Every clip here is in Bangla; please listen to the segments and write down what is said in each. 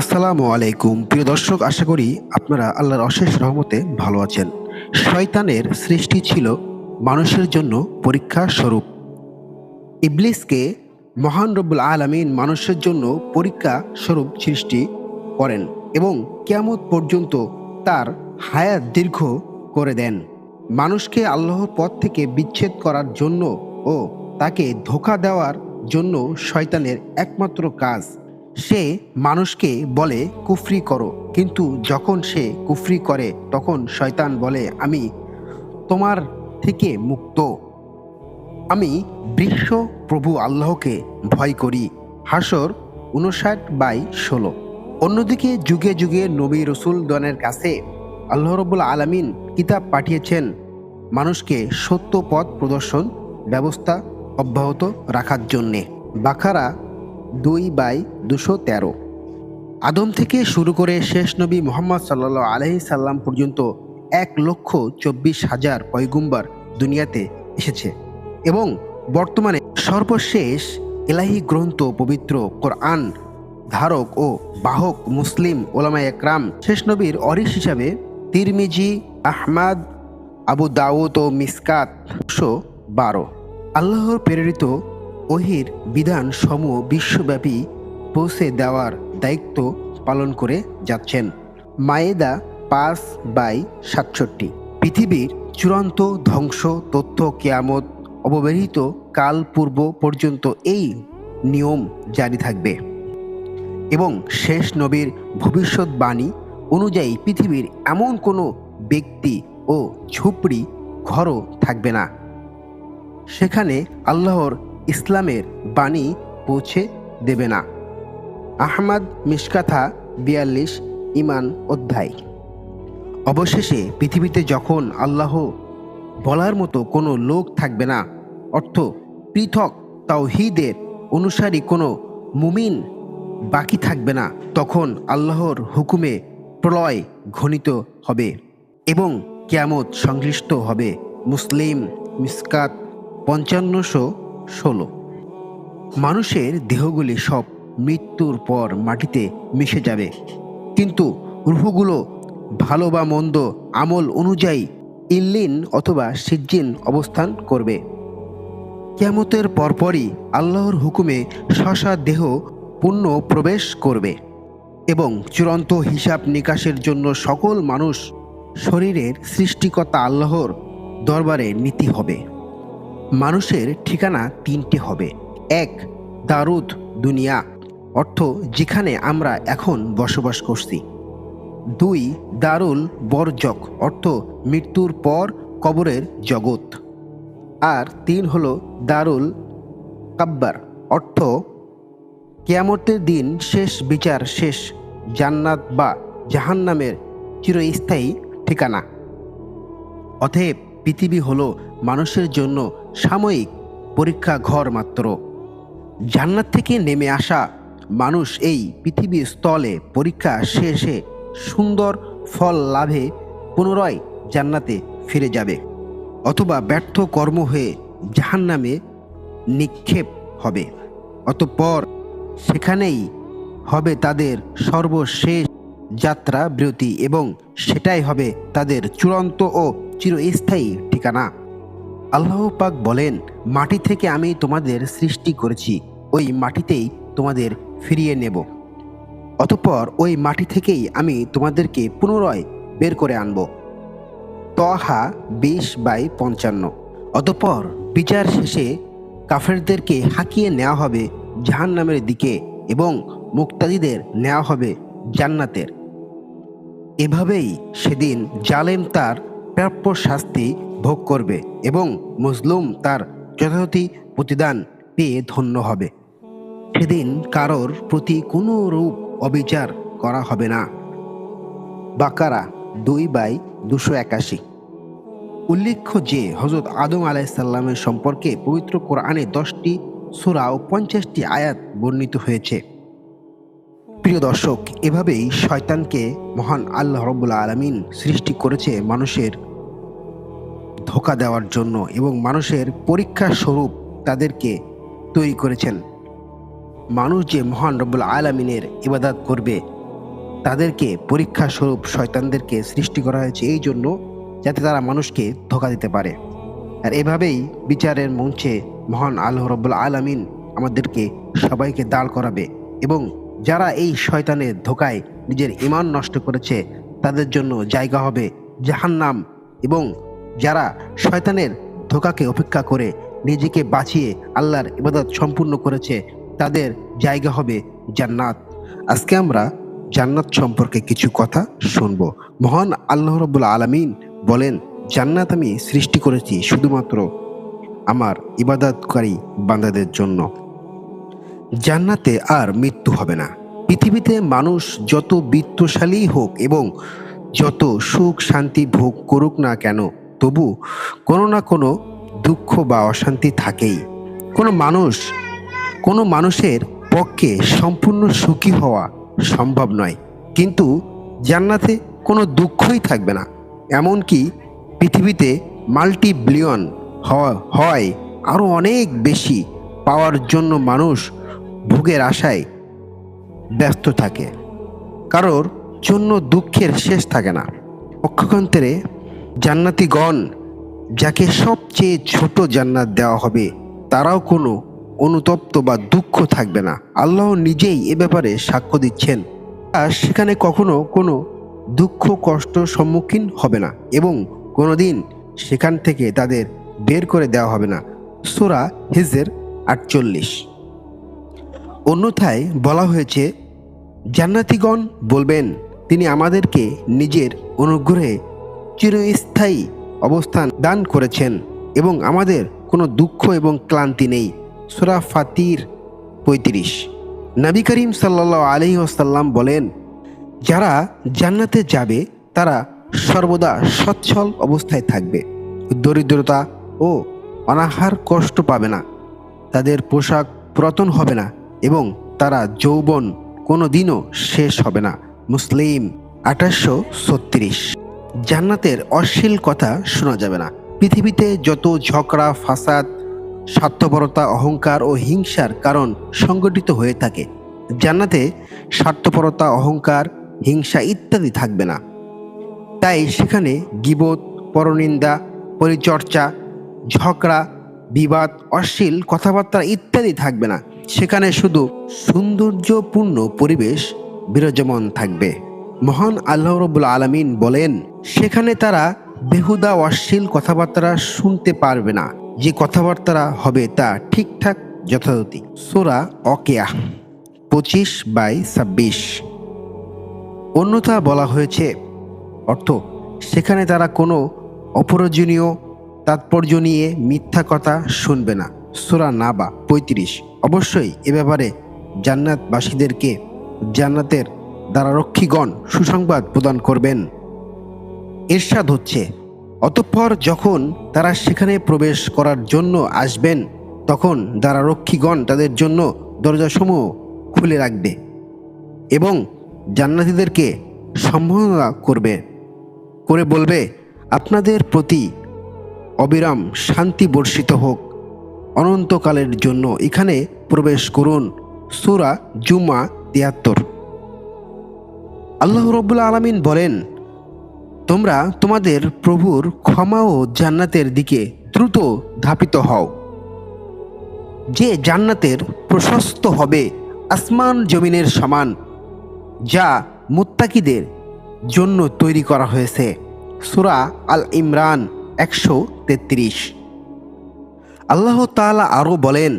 আসসালামু আলাইকুম। প্রিয় দর্শক, আশা করি আপনারা আল্লাহর অশেষ রহমতে ভালো আছেন। শয়তানের সৃষ্টি ছিল মানুষের জন্য পরীক্ষা স্বরূপ। ইবলিসকে মহান রব্বুল আলামিন মানুষের জন্য পরীক্ষা স্বরূপ সৃষ্টি করেন এবং কেয়ামত পর্যন্ত তার হায়াত দীর্ঘ করে দেন। মানুষকে আল্লাহর পথ থেকে বিচ্ছেদ করার জন্য ও তাকে ধোকা দেওয়ার জন্য শয়তানের একমাত্র কাজ সে মানুষকে বলে, কুফরি করো। কিন্তু যখন সে কুফরি করে, তখন শয়তান বলে, আমি তোমার থেকে মুক্ত। আমি বৃক্ষ প্রভু আল্লাহকে ভয় করি। হাসর উনষাট বাই ষোলো। অন্যদিকে যুগে যুগে নবী রসুল দনের কাছে আল্লাহ রবুল আলমিন কিতাব পাঠিয়েছেন মানুষকে সত্য পথ প্রদর্শন ব্যবস্থা অব্যাহত রাখার জন্যে। বাখারা দুই বাই দুশো তেরো। আদম থেকে শুরু করে শেষ নবী মোহাম্মদ সাল্লা আলহি সাল্লাম পর্যন্ত এক লক্ষ চব্বিশ হাজার পয়গুম্বার দুনিয়াতে এসেছে এবং বর্তমানে সর্বশেষ এলাহি গ্রন্থ পবিত্র কোরআন ধারক ও বাহক মুসলিম ওলামা একরাম শেষ নবীর অরিস হিসাবে তিরমিজি, আহমাদ, আবু দাউদ ও মিসকাত বারো। আল্লাহর প্রেরিত ওহির বিধান সমূহ বিশ্বব্যাপী পৌঁছে দেওয়ার দায়িত্ব পালন করে যাচ্ছেন। মায়েদা পাঁচ বাই সাতষট্টি। পৃথিবীর চূড়ান্ত ধ্বংস তথ্য কেয়ামত অববেহিত কাল পূর্ব পর্যন্ত এই নিয়ম জারি থাকবে। এবং শেষ নবীর ভবিষ্যৎবাণী অনুযায়ী পৃথিবীর এমন কোনো ব্যক্তি ও ঝুপড়ি ঘরও থাকবে না। সেখানে আল্লাহর ইসলামের বাণী পৌঁছে দেবে না। আহমাদ মিসকাথা বিয়াল্লিশ ইমান অধ্যায়। অবশেষে পৃথিবীতে যখন আল্লাহ বলার মতো কোনো লোক থাকবে না, অর্থ পৃথক তাওহিদের অনুসারী কোনো মুমিন বাকি থাকবে না, তখন আল্লাহর হুকুমে প্রলয় ঘনিত হবে এবং কেয়ামত সংশ্লিষ্ট হবে। মুসলিম মিসকাত পঞ্চান্নশো ষোলো। মানুষের দেহগুলি সব মৃত্যুর পর মাটিতে মিশে যাবে। কিন্তু রুহগুলো ভালো বা মন্দ আমল অনুযায়ী ইল্লিন অথবা সিজ্জিন অবস্থান করবে। কেমতের পরপরই আল্লাহর হুকুমে শশা দেহ পুণ্য প্রবেশ করবে এবং চূড়ান্ত হিসাব নিকাশের জন্য সকল মানুষ শরীরের সৃষ্টিকর্তা আল্লাহর দরবারে নীতি হবে। মানুষের ঠিকানা তিনটি হবে। এক, দারুদ দুনিয়া, অর্থ যেখানে আমরা এখন বসবাস করছি। দুই, দারুল বরজক, অর্থ মৃত্যুর পর কবরের জগৎ। আর তিন হলো দারুল কাব্বার, অর্থ কেয়ামতের দিন শেষ বিচার শেষ, জান্নাত বা জাহান্নামের চিরস্থায়ী ঠিকানা। অতএব পৃথিবী হলো মানুষের জন্য সাময়িক পরীক্ষা ঘর মাত্র। জান্নাত থেকে নেমে আসা মানুষ এই পৃথিবীর স্থলে পরীক্ষা শেষে সুন্দর ফল লাভে পুনরায় জান্নাতে ফিরে যাবে অথবা ব্যর্থ কর্ম হয়ে জাহান্নামে নিক্ষেপ হবে। অতঃপর সেখানেই হবে তাদের সর্বশেষ যাত্রা বিরতি এবং সেটাই হবে তাদের চূড়ান্ত ও চিরস্থায়ী ঠিকানা। আল্লাহ পাক বলেন, মাটি থেকে আমি তোমাদের সৃষ্টি করেছি, ওই মাটিতেই তোমাদের ফিরিয়ে নেব। অতঃপর ওই মাটি থেকেই আমি তোমাদেরকে পুনরায় বের করে আনব। তহা বিশ বাই পঞ্চান্ন। অতঃপর বিচার শেষে কাফেরদেরকে হাঁকিয়ে নেওয়া হবে জাহান নামের দিকে এবং মুক্তাদিদের নেওয়া হবে জান্নাতের। এভাবেই সেদিন জালেম তার প্রাপ্য শাস্তি ভোগ করবে এবং মজলুম তার যথাযথ প্রতিদান পেয়ে ধন্য হবে। সেদিন কারোর প্রতি কোনো রূপ অবিচার করা হবে না। বাকারা দুই বাই দুশো একাশি। উল্লেখ্য যে হজরত আদম আলাইসাল্লামের সম্পর্কে পবিত্র কোরআনে দশটি সুরা ও পঞ্চাশটি আয়াত বর্ণিত হয়েছে। প্রিয় দর্শক, এভাবেই শয়তানকে মহান আল্লাহ রব্বুল্লা আলমিন সৃষ্টি করেছে মানুষের ধোকা দেওয়ার জন্য এবং মানুষের পরীক্ষা স্বরূপ তাদেরকে তৈরি করেছেন। মানুষ যে মহান রব্বুল আলমিনের ইবাদাত করবে, তাদেরকে পরীক্ষা স্বরূপ শয়তানদেরকে সৃষ্টি করা হয়েছে এই জন্য যাতে তারা মানুষকে ধোকা দিতে পারে। আর এভাবেই বিচারের মঞ্চে মহান আল্লাহ রব্বুল আলামিন আমাদেরকে সবাইকে দাঁড় করাবে এবং যারা এই শয়তানের ধোকায় নিজের ইমান নষ্ট করেছে, তাদের জন্য জায়গা হবে জাহান্নাম এবং যারা শয়তানের ধোকাকে উপেক্ষা করে নিজেকে বাঁচিয়ে আল্লাহর ইবাদত সম্পূর্ণ করেছে, তাদের জায়গা হবে জান্নাত। আজকে আমরা জান্নাত সম্পর্কে কিছু কথা শুনব। মহান আল্লাহ রব্বুল আলামিন বলেন, জান্নাত আমি সৃষ্টি করেছি শুধুমাত্র আমার ইবাদতকারী বান্দাদের জন্য। জান্নাতে আর মৃত্যু হবে না। পৃথিবীতে মানুষ যত বিত্তশালী হোক এবং যত সুখ শান্তি ভোগ করুক না কেন, তবু কোনো না কোনো দুঃখ বা অশান্তি থাকেই। কোনো মানুষ, কোনো মানুষের পক্ষে সম্পূর্ণ সুখী হওয়া সম্ভব নয়। কিন্তু জান্নাতে কোনো দুঃখই থাকবে না। এমনকি পৃথিবীতে মাল্টি বিলিয়ন হয় আরও অনেক বেশি পাওয়ার জন্য মানুষ ভোগের আশায় ব্যস্ত থাকে। কারোর জন্য দুঃখের শেষ থাকে না। পক্ষান্তরে জান্নাতিগণ যাকে সবচেয়ে ছোট জান্নাত দেওয়া হবে, তারাও কোনো অনুতপ্ত বা দুঃখ থাকবে না। আল্লাহ নিজেই এ ব্যাপারে সাক্ষ্য দিচ্ছেন। আর সেখানে কখনো কোনো দুঃখ, কষ্ট সম্মুখীন হবে না এবং কোনোদিন সেখান থেকে তাদের বের করে দেওয়া হবে না। সোরা হিজের আটচল্লিশ। অন্যথায় বলা হয়েছে, জান্নাতিগণ বলবেন, তিনি আমাদেরকে নিজের অনুগ্রহে চিরস্থায়ী অবস্থান দান করেছেন এবং আমাদের কোনো দুঃখ এবং ক্লান্তি নেই। সুরা ফাতির পঁয়ত্রিশ। নবী করিম সাল্লা আলহি আসাল্লাম বলেন, যারা জান্নাতে যাবে, তারা সর্বদা সচ্ছল অবস্থায় থাকবে। দরিদ্রতা ও অনাহার কষ্ট পাবে না। তাদের পোশাক পুরাতন হবে না। এবং তারা যৌবন কোনো দিনও শেষ হবে না। মুসলিম আঠাশশো ছত্রিশ। জান্নাতের অশ্লীল কথা শোনা যাবে না। পৃথিবীতে যত ঝগড়া, ফাসাদ, স্বার্থপরতা, অহংকার ও হিংসার কারণ সংগঠিত হয়ে থাকে, জান্নাতে স্বার্থপরতা, অহংকার, হিংসা ইত্যাদি থাকবে না। তাই সেখানে গিবত, পরনিন্দা, পরিচর্চা, ঝগড়া, বিবাদ, অশ্লীল কথাবার্তা ইত্যাদি থাকবে না। সেখানে শুধু সৌন্দর্যপূর্ণ পরিবেশ বিরাজমান থাকবে। মহান আল্লাহ রবুল আলমিন বলেন, সেখানে তারা বেহুদা অশ্লীল কথাবার্তা শুনতে পারবে না। যে কথাবার্তা হবে তা ঠিকঠাক যথাযথি সোরা অকেয়া পঁচিশ বাই ছাব্বিশ। অন্যথা বলা হয়েছে, অর্থ, সেখানে তারা কোনো অপ্রয়োজনীয়, তাৎপর্য নিয়ে মিথ্যা কথা শুনবে না। সোরা নাবা পঁয়ত্রিশ। অবশ্যই এ ব্যাপারে জান্নাতবাসীদেরকে জান্নাতের দ্বারারক্ষীগণ সুসংবাদ প্রদান করবেন। এরশাদ হচ্ছে, অতঃপর যখন তারা সেখানে প্রবেশ করার জন্য আসবেন, তখন দ্বারারক্ষীগণ তাদের জন্য দরজাসমূহ খুলে রাখবে এবং জান্নাতীদেরকে সম্বোধনা করবে, করে বলবে, আপনাদের প্রতি অবিরাম শান্তি বর্ষিত হোক। অনন্তকালের জন্য এখানে প্রবেশ করুন। সুরা জুমা তিয়াত্তর। আল্লাহ রব্বুল্লা আলমিন বলেন, তোমরা তোমাদের প্রভুর ক্ষমা ও জান্নাতের দিকে দ্রুত ধাপিত হও। যে জান্নাতের প্রশস্ত হবে আসমান জমিনের সমান, যা মুত্তাকিদের জন্য তৈরি করা হয়েছে। সুরা আল ইমরান একশো তেত্রিশ। আল্লাহ তালা আরও বলেন,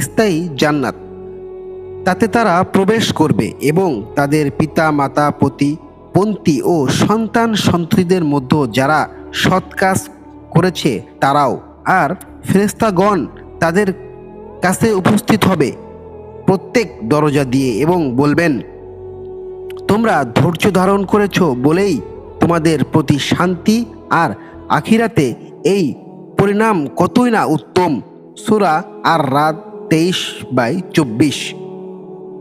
স্থায়ী জান্নাত। তাতে তারা প্রবেশ করবে এবং তাদের পিতা, মাতা, পতি, পন্থী ও সন্তান সন্ত্রীদের মধ্যে যারা সৎ কাজ করেছে তারাও, আর ফেরেস্তাগণ তাদের কাছে উপস্থিত হবে প্রত্যেক দরজা দিয়ে এবং বলবেন, তোমরা ধৈর্য ধারণ করেছ বলেই তোমাদের প্রতি শান্তি আর আখিরাতে এই পরিণাম কতই না উত্তম? সুরা আর রাত তেইশ বাই চব্বিশ।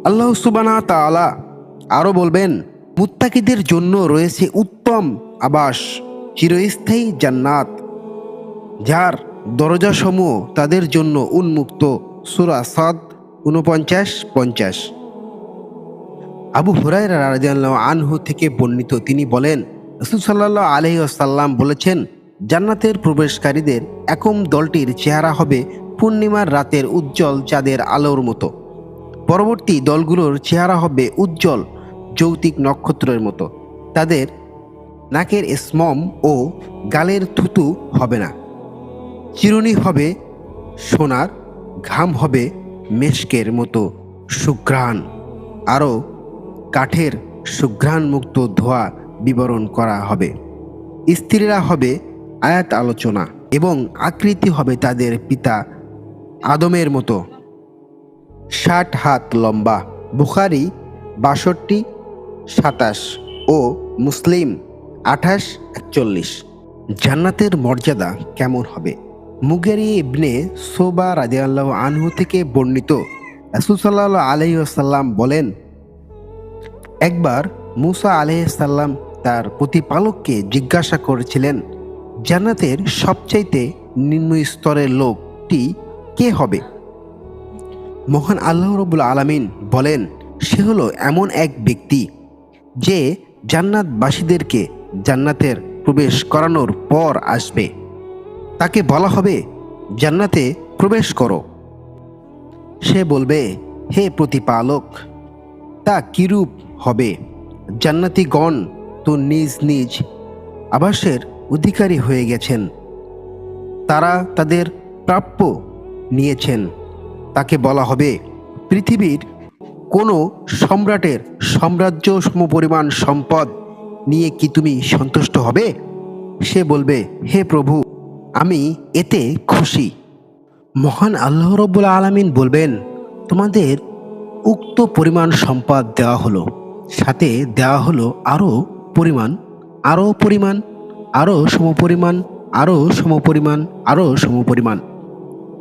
আল্লাহ সুবানা তালা আরও বলবেন, মুত্তাকিদের জন্য রয়েছে উত্তম আবাস, চিরস্থায়ী জান্নাত, যার দরজাসমূহ তাদের জন্য উন্মুক্ত। সুরা সাদ উনপঞ্চাশ পঞ্চাশ। আবু হুরায়রা রাদিয়াল্লাহু আনহু থেকে বর্ণিত তিনি বলেন, রসুল সাল্লাহ আলহি আসাল্লাম বলেছেন জান্নাতের প্রবেশকারীদের একম দলটির চেহারা হবে পূর্ণিমার রাতের উজ্জ্বল চাঁদের আলোর মতো। পরবর্তী দলগুলোর চেহারা হবে উজ্জ্বল যৌতিক নক্ষত্রের মতো। তাদের নাকের স্মম ও গালের থুতু হবে না। চিরুনি হবে সোনার, ঘাম হবে মেশকের মতো সুঘ্রাণ। আরও কাঠের সুঘ্রাণমুক্ত ধোয়া বিবরণ করা হবে। স্ত্রীরা হবে আয়াত আলোচনা এবং আকৃতি হবে তাদের পিতা আদমের মতো। ষাট হাত লম্বা, বুখারি বাষট্টি, সাতাশ ও মুসলিম আঠাশ, একচল্লিশ। জান্নাতের মর্যাদা কেমন হবে? মুগেরি ইবনে সোবা রাজিয়াল্লাহ আনহু থেকে বর্ণিত রাসুল সাল্লাহ আলহিসাল্লাম বলেন, একবার মুসা আলহিসাল্লাম তার প্রতিপালককে জিজ্ঞাসা করেছিলেন জান্নাতের সবচাইতে নিম্ন স্তরের লোকটি কে হবে? মহান আল্লাহ রবুল আলামিন বলেন, সে হলো এমন এক ব্যক্তি যে জান্নাতবাসীদেরকে জান্নাতের প্রবেশ করানোর পর আসবে। তাকে বলা হবে, জান্নাতে প্রবেশ করো। সে বলবে, হে প্রতিপালক, তা কিরূপ হবে? জান্নাতিগণ তো নিজ নিজ আবাসের অধিকারী হয়ে গেছেন। তারা তাদের প্রাপ্য নিয়েছেন। তাকে বলা হবে পৃথিবীর কোনো সম্রাটের সাম্রাজ্য সমপরিমাণ সম্পদ নিয়ে কি তুমি সন্তুষ্ট হবে? সে বলবে, হে প্রভু, আমি এতে খুশি। মহান আল্লাহ রব্বুল আলমিন বলবেন, তোমাদের উক্ত পরিমাণ সম্পদ দেওয়া হলো। সাথে দেওয়া হলো আরও পরিমাণ আরও পরিমাণ আরও সমপরিমাণ আরও সমপরিমাণ আরও সমপরিমাণ।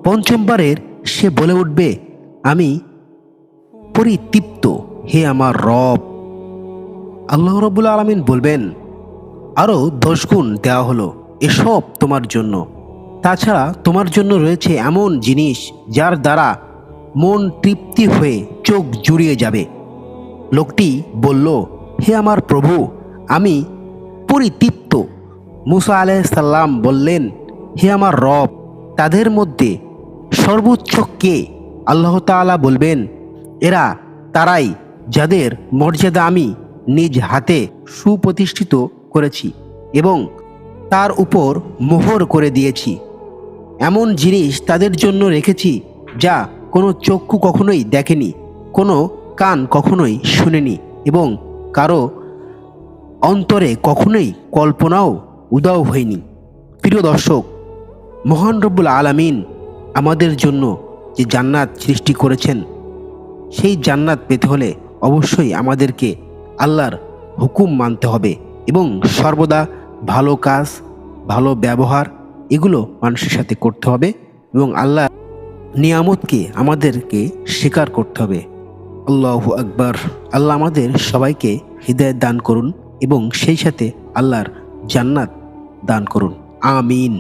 পঞ্চমবারের সে বলে উঠবে, আমি পরিতৃপ্ত, হে আমার রব। আল্লাহ রবুল আলমিন বলবেন আরও দশ গুণ দেওয়া হলো এসব তোমার জন্য। তাছাড়া তোমার জন্য রয়েছে এমন জিনিস যার দ্বারা মন তৃপ্তি হয়ে চোখ জুড়িয়ে যাবে। লোকটি বলল, হে আমার প্রভু, আমি পরিতৃপ্ত মুসা আলাইসাল্লাম বললেন, হে আমার রব, তাদের মধ্যে সর্বোচ্চ কে? আল্লাহ তাআলা বলবেন, এরা তারাই যাদের মর্যাদা আমি নিজ হাতে সুপ্রতিষ্ঠিত করেছি এবং তার উপর মোহর করে দিয়েছি। এমন জিনিস তাদের জন্য রেখেছি যা কোনো চক্ষু কখনোই দেখেনি, কোনো কান কখনোই শুনেনি এবং কারও অন্তরে কখনোই কল্পনাও উদাও হয়নি। প্রিয় দর্শক, মহান রব্বুল আলামিন আমাদের জন্য যে জান্নাত সৃষ্টি করেছেন, সেই জান্নাত পেতে হলে অবশ্যই আমাদেরকে আল্লাহর হুকুম মানতে হবে এবং সর্বদা ভালো কাজ, ভালো ব্যবহার এগুলো মানুষের সাথে করতে হবে এবং আল্লাহ নিয়ামতকে আমাদেরকে স্বীকার করতে হবে। আল্লাহ আকবার। আল্লাহ আমাদের সবাইকে হৃদয় দান করুন এবং সেই সাথে আল্লাহর জান্নাত দান করুন। আমিন।